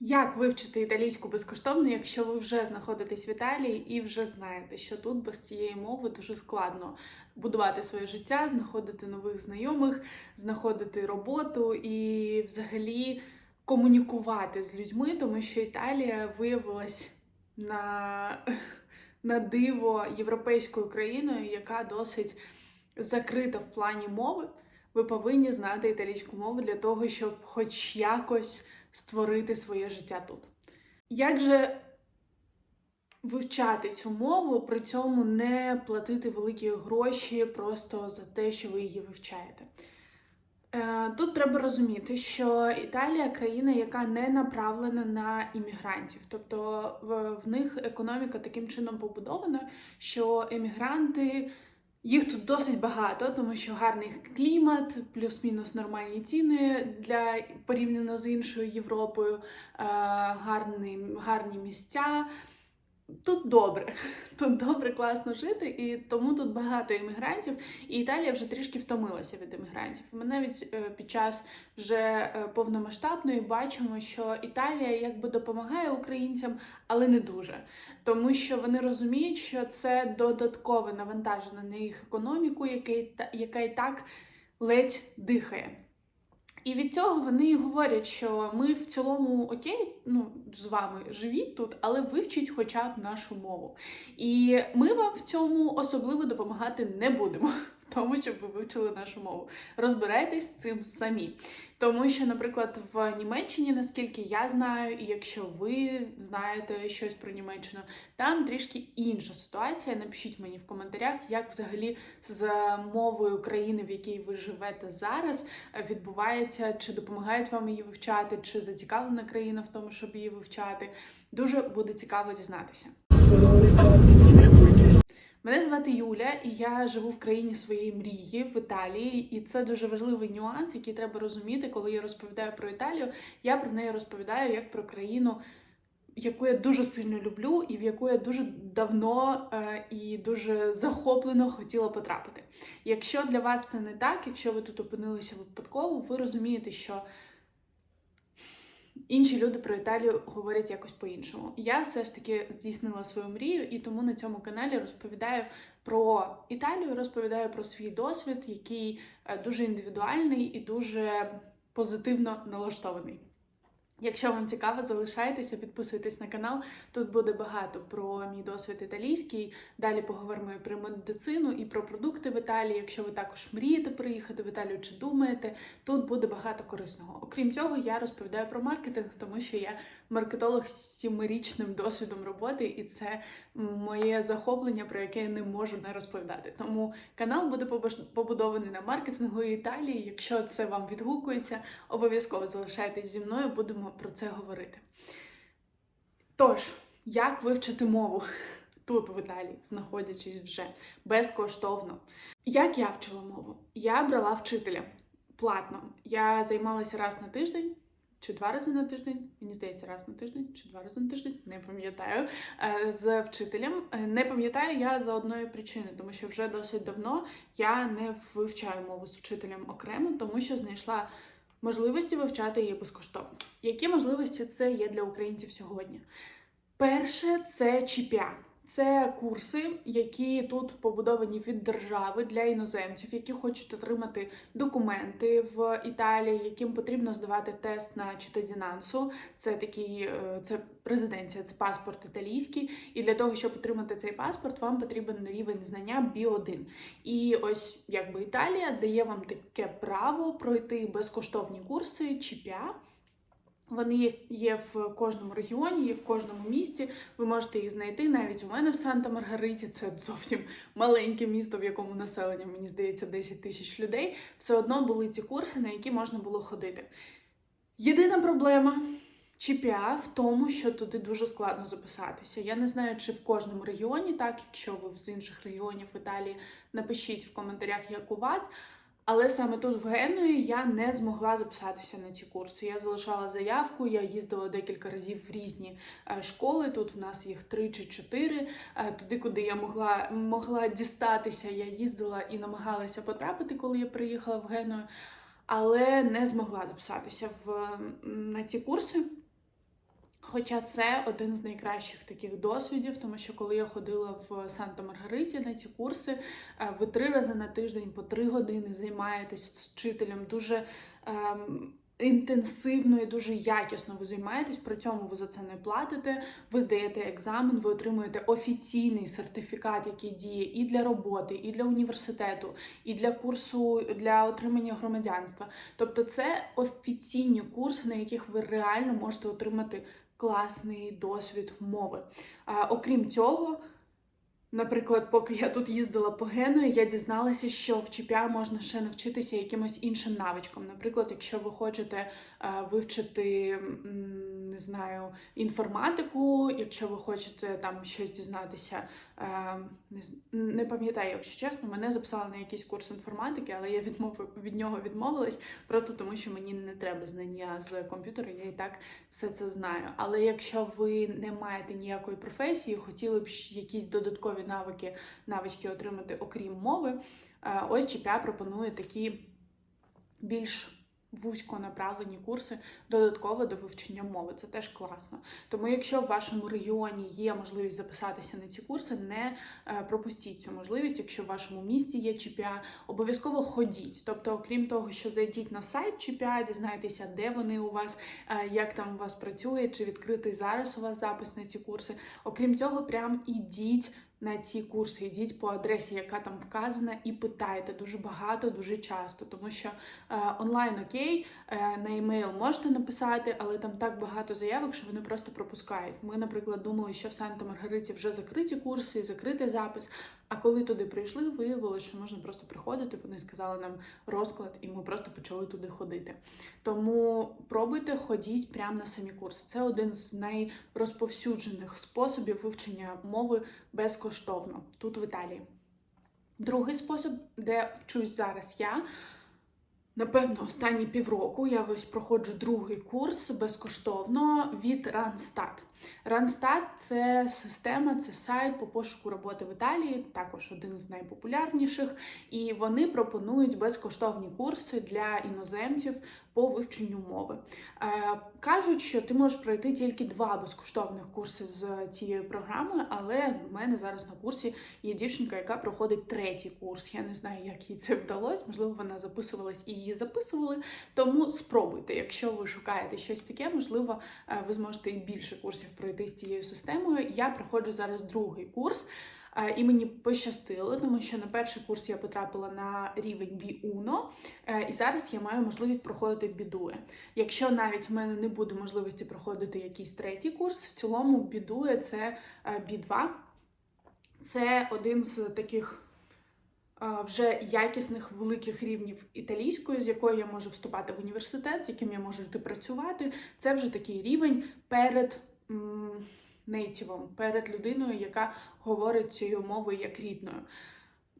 Як вивчити італійську безкоштовно, якщо ви вже знаходитесь в Італії і вже знаєте, що тут без цієї мови дуже складно будувати своє життя, знаходити нових знайомих, знаходити роботу і взагалі комунікувати з людьми, тому що Італія виявилась на, на диво європейською країною, яка досить закрита в плані мови. Ви повинні знати італійську мову для того, щоб хоч якось створити своє життя тут. Як же вивчати цю мову, при цьому не платити великі гроші просто за те, що ви її вивчаєте? Е, Тут треба розуміти, що Італія країна, яка не направлена на іммігрантів. Тобто в, в них економіка таким чином побудована, що емігранти. Їх тут досить багато, тому що гарний клімат, плюс-мінус нормальні ціни для порівняно з іншою Європою, е, гарні, гарні місця. Тут добре, тут добре, класно жити, і тому тут багато іммігрантів. І Італія вже трішки втомилася від іммігрантів. Ми навіть е, під час вже е, повномасштабної бачимо, що Італія якби допомагає українцям, але не дуже. Тому що вони розуміють, що це додаткове навантаження на їх економіку, яке, і так ледь дихає. І від цього вони говорять, що ми в цілому окей, ну з вами живіть тут, але вивчіть хоча б нашу мову. І ми вам в цьому особливо допомагати не будемо. Тому, щоб ви вивчили нашу мову. Розбирайтесь з цим самі. Тому що, наприклад, в Німеччині, наскільки я знаю, і якщо ви знаєте щось про Німеччину, там трішки інша ситуація. Напишіть мені в коментарях, як взагалі з мовою країни, в якій ви живете зараз, відбувається, чи допомагають вам її вивчати, чи зацікавлена країна в тому, щоб її вивчати. Дуже буде цікаво дізнатися. Мене звати Юля, і я живу в країні своєї мрії в Італії, і це дуже важливий нюанс, який треба розуміти, коли я розповідаю про Італію. Я про неї розповідаю як про країну, яку я дуже сильно люблю, і в яку я дуже давно е, і дуже захоплено хотіла потрапити. Якщо для вас це не так, якщо ви тут опинилися випадково, ви розумієте, що інші люди про Італію говорять якось по-іншому. Я все ж таки здійснила свою мрію, і тому на цьому каналі розповідаю про Італію, розповідаю про свій досвід, який е, дуже індивідуальний і дуже позитивно налаштований. Якщо вам цікаво, залишайтеся, підписуйтесь на канал. Тут буде багато про мій досвід італійський. Далі поговоримо і про медицину, і про продукти в Італії. Якщо ви також мрієте приїхати в Італію чи думаєте, тут буде багато корисного. Окрім цього, я розповідаю про маркетинг, тому що я маркетолог з сімирічним досвідом роботи, і це моє захоплення, про яке я не можу не розповідати. Тому канал буде побудований на маркетингу Італії. Якщо це вам відгукується, обов'язково залишайтесь зі мною, будемо про це говорити. Тож, як вивчити мову тут, в Італії, знаходячись вже безкоштовно? Як я вчила мову? Я брала вчителя платно. Я займалася раз на тиждень. Чи два рази на тиждень, мені здається, раз на тиждень, чи два рази на тиждень, не пам'ятаю. З вчителем. Не пам'ятаю я за одної причини, тому що вже досить давно я не вивчаю мову з вчителем окремо, тому що знайшла можливості вивчати її безкоштовно. Які можливості це є для українців сьогодні? Перше, це ЧПА. Це курси, які тут побудовані від держави для іноземців, які хочуть отримати документи в Італії, яким потрібно здавати тест на читадінансу. Це такий, це резиденція, це паспорт італійський. І для того, щоб отримати цей паспорт, вам потрібен рівень знання B1. І ось якби Італія дає вам таке право пройти безкоштовні курси ЧПА. Вони є є в кожному регіоні, є в кожному місті. Ви можете їх знайти. Навіть у мене в Санта-Маргариті це зовсім маленьке місто, в якому населення, мені здається, 10 тисяч людей. Все одно були ці курси, на які можна було ходити. Єдина проблема ЧПА в тому, що туди дуже складно записатися. Я не знаю, чи в кожному регіоні так, якщо ви з інших регіонів Італії, напишіть в коментарях, як у вас. Але саме тут в Генуї я не змогла записатися на ці курси. Я залишала заявку, я їздила декілька разів в різні е, школи. Тут в нас їх три чи чотири. Е, туди, куди я могла могла дістатися, я їздила і намагалася потрапити, коли я приїхала в Геную, але не змогла записатися в, на ці курси. Хоча це один з найкращих таких досвідів, тому що коли я ходила в Санта Маргариті на ці курси, е, ви три рази на тиждень по три години займаєтесь з вчителем дуже. Ем, Інтенсивно і дуже якісно ви займаєтесь, при цьому ви за це не платите. Ви здаєте екзамен, ви отримуєте офіційний сертифікат, який діє і для роботи, і для університету, і для курсу для отримання громадянства. Тобто, це офіційні курси, на яких ви реально можете отримати класний досвід мови. А, Окрім цього. Наприклад, поки я тут їздила по Геною, я дізналася, що в ЧПА можна ще навчитися якимось іншим навичкам. Наприклад, якщо ви хочете вивчити не знаю, інформатику, якщо ви хочете там щось дізнатися, не не пам'ятаю, якщо чесно, мене записали на якийсь курс інформатики, але я відмов, від нього відмовилась, просто тому що мені не треба знання з комп'ютера, я і так все це знаю. Але якщо ви не маєте ніякої професії, хотіли б якісь додаткові навики, навички отримати, окрім мови, е, ось ЧПА пропонує такі більш вузько направлені курси додатково до вивчення мови. Це теж класно. Тому, якщо в вашому регіоні є можливість записатися на ці курси, не е, пропустіть цю можливість. Якщо в вашому місті є ЧПА, обов'язково ходіть. Тобто, окрім того, що зайдіть на сайт ЧПА, дізнайтеся, де вони у вас, е, як там у вас працює, чи відкритий зараз у вас запис на ці курси. Окрім цього, прям ідіть на ці курси, йдіть по адресі, яка там вказана, і питайте дуже багато, дуже часто, тому що е, онлайн окей, е, на емейл можете написати, але там так багато заявок, що вони просто пропускають. Ми, наприклад, думали, що в Санта Маргариті вже закриті курси, закритий запис. А коли туди прийшли, виявилося, що можна просто приходити. Вони сказали нам розклад, і ми просто почали туди ходити. Тому пробуйте, ходіть прямо на самі курси. Це один з найрозповсюджених способів вивчення мови безкоштовно тут в Італії. Другий спосіб, де вчусь зараз я. Напевно, останні півроку я ось проходжу другий курс безкоштовно від Randstad. Randstad – це система, це сайт по пошуку роботи в Італії, також один з найпопулярніших. І вони пропонують безкоштовні курси для іноземців по вивченню мови. Е, кажуть, що ти можеш пройти тільки два безкоштовних курси з цією програмою, але в мене зараз на курсі є дівчинка, яка проходить третій курс. Я не знаю, як їй це вдалося. Можливо, вона записувалась і її записували. Тому спробуйте, якщо ви шукаєте щось таке, можливо, е, ви зможете і більше курсів пройти з цією системою. Я проходжу зараз другий курс. І мені пощастило, тому що на перший курс я потрапила на рівень B1, і зараз я маю можливість проходити бідує. Якщо навіть в мене не буде можливості проходити якийсь третій курс, в цілому бідує це B2. Це один з таких вже якісних великих рівнів італійської, з якою я можу вступати в університет, з яким я можу йти працювати. Це вже такий рівень перед нейтівом, перед людиною, яка говорить цією мовою як рідною.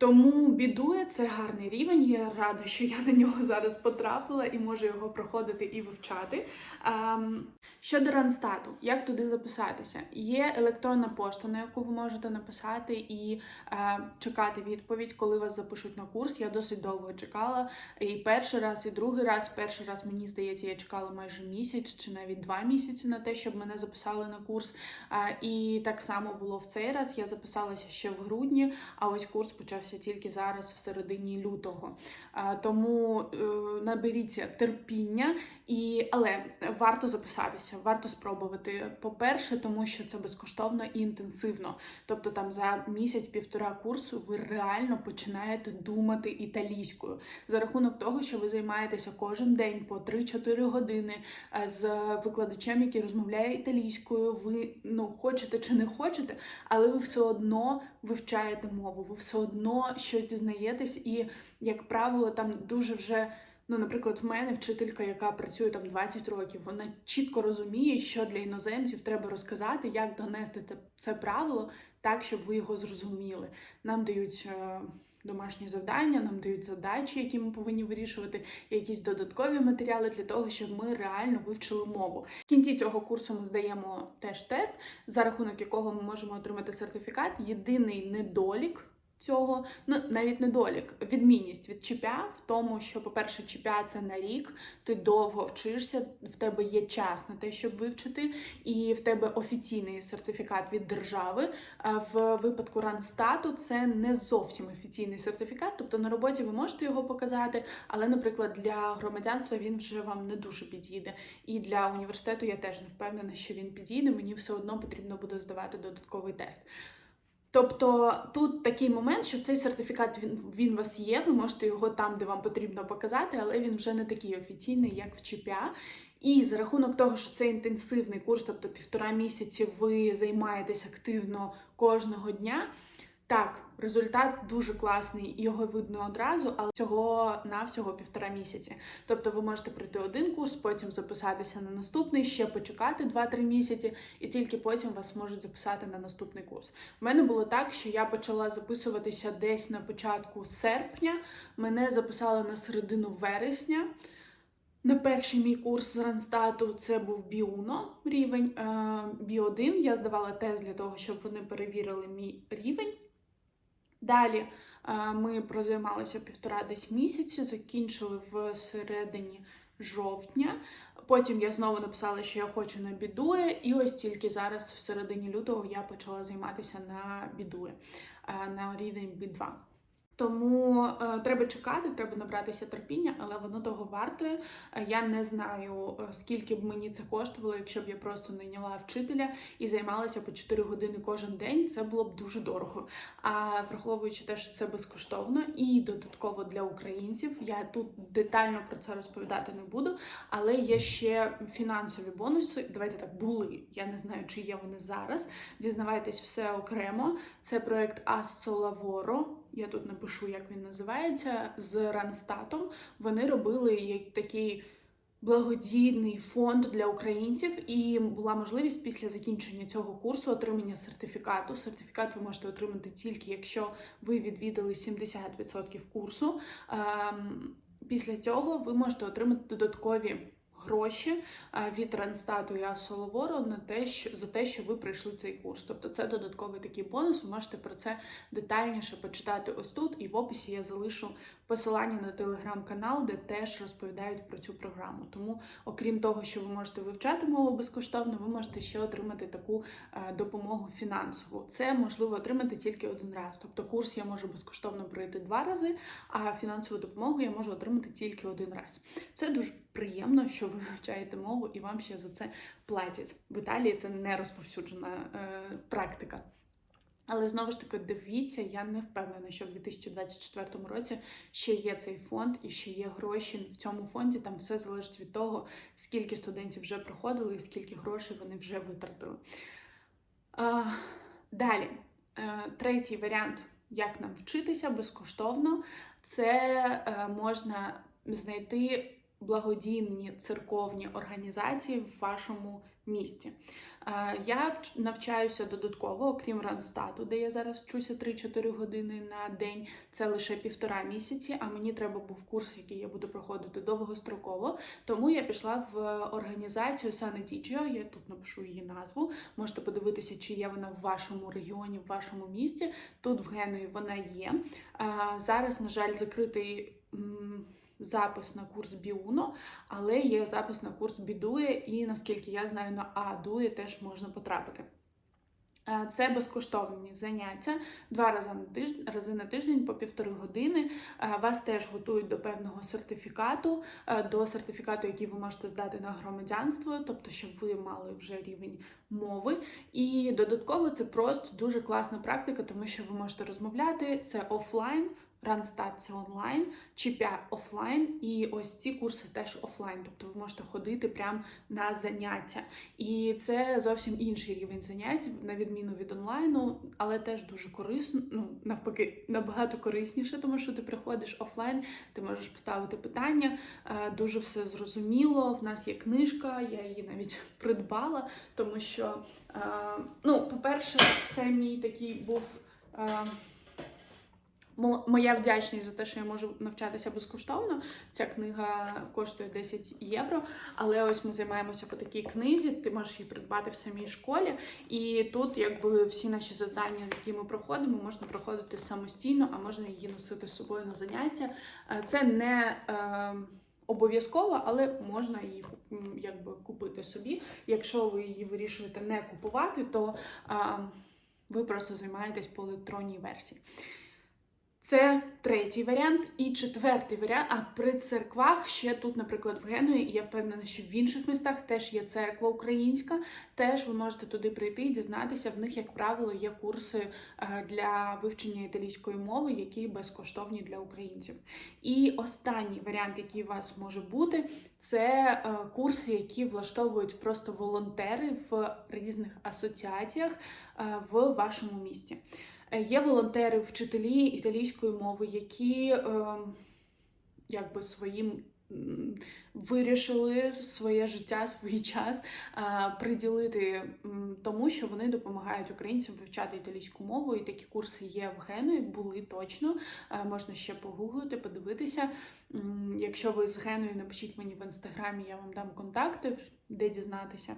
Тому бідує це гарний рівень. Я рада, що я на нього зараз потрапила і можу його проходити і вивчати. Ем, щодо Ранстату, як туди записатися? Є електронна пошта, на яку ви можете написати і е, чекати відповідь, коли вас запишуть на курс. Я досить довго чекала. І перший раз, і другий раз. Перший раз мені здається, я чекала майже місяць чи навіть два місяці на те, щоб мене записали на курс. Е, і так само було в цей раз. Я записалася ще в грудні, а ось курс почався почався тільки зараз, в середині лютого. Тому е, наберіться терпіння, і але варто записатися, варто спробувати. По-перше, тому що це безкоштовно і інтенсивно. Тобто, там за місяць-півтора курсу ви реально починаєте думати італійською за рахунок того, що ви займаєтеся кожен день по 3-4 години з викладачем, який розмовляє італійською. Ви ну хочете чи не хочете, але ви все одно вивчаєте мову, ви все одно щось дізнаєтесь, і, як правило, там дуже вже. Ну, наприклад, в мене вчителька, яка працює там 20 років, вона чітко розуміє, що для іноземців треба розказати, як донести це правило так, щоб ви його зрозуміли. Нам дають е, домашні завдання, нам дають задачі, які ми повинні вирішувати, якісь додаткові матеріали для того, щоб ми реально вивчили мову. В кінці цього курсу ми здаємо теж тест, за рахунок якого ми можемо отримати сертифікат. Єдиний недолік Цього ну навіть недолік, відмінність від ЧПЯ в тому, що, по-перше, ЧПЯ це на рік, ти довго вчишся, в тебе є час на те, щоб вивчити, і в тебе офіційний сертифікат від держави. В випадку Ранстату це не зовсім офіційний сертифікат, тобто на роботі ви можете його показати, але, наприклад, для громадянства він вже вам не дуже підійде. І для університету я теж не впевнена, що він підійде. Мені все одно потрібно буде здавати додатковий тест. Тобто тут такий момент, що цей сертифікат він, він у вас є, ви можете його там, де вам потрібно показати, але він вже не такий офіційний, як в ЧПА. І за рахунок того, що це інтенсивний курс, тобто півтора місяці ви займаєтесь активно кожного дня. Так, результат дуже класний, його видно одразу, але цього навсього півтора місяці. Тобто ви можете пройти один курс, потім записатися на наступний, ще почекати 2-3 місяці, і тільки потім вас можуть записати на наступний курс. У мене було так, що я почала записуватися десь на початку серпня. Мене записали на середину вересня. На перший мій курс з Ранстату це був Біуно рівень Бі1. Я здавала тест для того, щоб вони перевірили мій рівень. Далі е, ми прозаймалися півтора десь місяці, закінчили в середині жовтня. Потім я знову написала, що я хочу на бідує, і ось тільки зараз, в середині лютого, я почала займатися на бідує е, на рівень B2. Тому е, треба чекати, треба набратися терпіння, але воно того вартує. Е, Я не знаю, е, скільки б мені це коштувало, якщо б я просто найняла вчителя і займалася по 4 години кожен день. Це було б дуже дорого. А враховуючи те, що це безкоштовно і додатково для українців, я тут детально про це розповідати не буду. Але є ще фінансові бонуси. Давайте так були. Я не знаю, чи є вони зараз. Дізнавайтесь все окремо. Це проект Ассолаворо. Я тут напишу, як він називається, з Ранстатом. Вони робили такий благодійний фонд для українців, і була можливість після закінчення цього курсу отримання сертифікату. Сертифікат ви можете отримати тільки якщо ви відвідали 70% курсу. Ем, Після цього ви можете отримати додаткові гроші від Ранстату і Асоловору на те, що за те, що ви пройшли цей курс. Тобто це додатковий такий бонус. Ви можете про це детальніше почитати ось тут, і в описі я залишу посилання на телеграм-канал, де теж розповідають про цю програму. Тому, окрім того, що ви можете вивчати мову безкоштовно, ви можете ще отримати таку допомогу фінансову. Це можливо отримати тільки один раз. Тобто курс я можу безкоштовно пройти два рази, а фінансову допомогу я можу отримати тільки один раз. Це дуже приємно, що ви вивчаєте мову і вам ще за це платять. В Італії це не розповсюджена е, практика. Але знову ж таки, дивіться, я не впевнена, що в 2024 році ще є цей фонд і ще є гроші в цьому фонді. Там все залежить від того, скільки студентів вже проходили і скільки грошей вони вже витратили. А, далі, е, третій варіант, як нам вчитися безкоштовно, це е, можна знайти благодійні церковні організації в вашому місті. Е, Я навчаюся додатково, окрім Ранстату, де я зараз вчуся 3-4 години на день. Це лише півтора місяці, а мені треба був курс, який я буду проходити довгостроково. Тому я пішла в організацію Санетічіо, я тут напишу її назву. Можете подивитися, чи є вона в вашому регіоні, в вашому місті. Тут в Генуї вона є. Е, Зараз, на жаль, закритий. Запис на курс Біуно, але є запис на курс Бідує, і наскільки я знаю, на Адує теж можна потрапити. Е, Це безкоштовні заняття два рази на тиждень, рази на тиждень по півтори години. Е, Вас теж готують до певного сертифікату, е, до сертифікату, який ви можете здати на громадянство, тобто, щоб ви мали вже рівень мови. І додатково це просто дуже класна практика, тому що ви можете розмовляти це офлайн. Ранстат це онлайн, ЧПЯ офлайн, і ось ці курси теж офлайн. Тобто ви можете ходити прямо на заняття. І це зовсім інший рівень занять, на відміну від онлайну, але теж дуже корисно. Ну навпаки, набагато корисніше, тому що ти приходиш офлайн, ти можеш поставити питання. е, Дуже все зрозуміло. В нас є книжка, я її навіть придбала, тому що, е, ну, по-перше, це мій такий був. Мо- моя вдячність за те, що я можу навчатися безкоштовно. Ця книга коштує 10 євро. Але ось ми займаємося по такій книзі. Ти можеш її придбати в самій школі. І тут, якби всі наші завдання, які ми проходимо, можна проходити самостійно, а можна її носити з собою на заняття. Е, Це не е, обов'язково, але можна її якби купити собі. Якщо ви її вирішуєте не купувати, то е, ви просто займаєтесь по електронній версії. Це третій варіант. І четвертий варіант. А при церквах ще тут, наприклад, в Генуї, і я впевнена, що в інших містах теж є церква українська. Теж ви можете туди прийти і дізнатися. В них, як правило, є курси е, для вивчення італійської мови, які безкоштовні для українців. І останній варіант, який у вас може бути, це е, курси, які влаштовують просто волонтери в різних асоціаціях е, в вашому місті. Е, Є волонтери, вчителі італійської мови, які е, якби своїм вирішили своє життя, свій час е, приділити тому, що вони допомагають українцям вивчати італійську мову. І такі курси є в Генуї, були точно. Е, Можна ще погуглити, подивитися. Якщо ви з Генуї, напишіть мені в інстаграмі, я вам дам контакти, де дізнатися.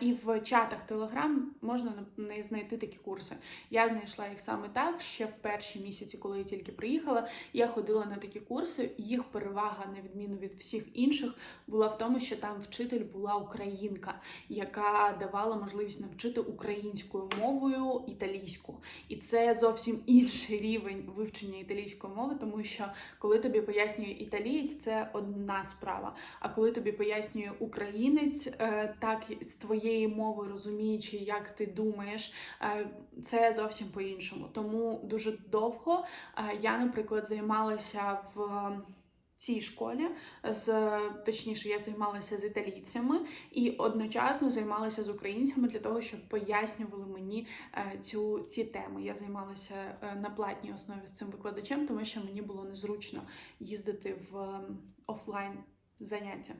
І в чатах Телеграм можна не знайти такі курси. Я знайшла їх саме так. Ще в перші місяці, коли я тільки приїхала, я ходила на такі курси. Їх перевага, на відміну від всіх інших, була в тому, що там вчитель була українка, яка давала можливість навчити українською мовою італійську. І це зовсім інший рівень вивчення італійської мови, тому що коли тобі пояснює італієць, це одна справа. А коли тобі пояснює українець, е, так з твоєї мови розуміючи, як ти думаєш, е, це зовсім по-іншому. Тому дуже довго е, я, наприклад, займалася в. Цій школі з точніше, я займалася з італійцями і одночасно займалася з українцями для того, щоб пояснювали мені е, цю ці теми. Я займалася е, на платній основі з цим викладачем, тому що мені було незручно їздити в ем, офлайн заняття.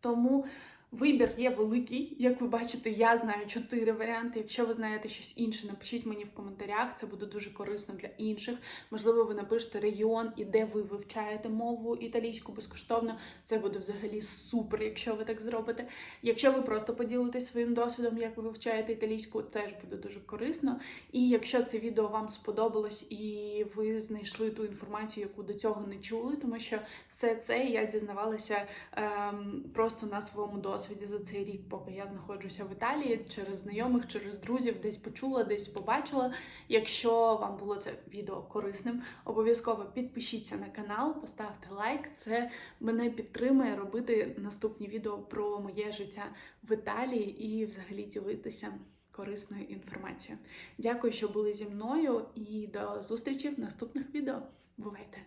Тому вибір є великий. Як ви бачите, я знаю чотири варіанти. Якщо ви знаєте щось інше, напишіть мені в коментарях. Це буде дуже корисно для інших. Можливо, ви напишете регіон і де ви вивчаєте мову італійську безкоштовно. Це буде взагалі супер, якщо ви так зробите. Якщо ви просто поділитесь своїм досвідом, як ви вивчаєте італійську, теж буде дуже корисно. І якщо це відео вам сподобалось і ви знайшли ту інформацію, яку до цього не чули, тому що все це я дізнавалася ем, просто на своєму досвіді за цей рік, поки я знаходжуся в Італії, через знайомих, через друзів, десь почула, десь побачила. Якщо вам було це відео корисним, обов'язково підпишіться на канал, поставте лайк. Це мене підтримує робити наступні відео про моє життя в Італії і взагалі ділитися корисною інформацією. Дякую, що були зі мною, і до зустрічі в наступних відео. Бувайте!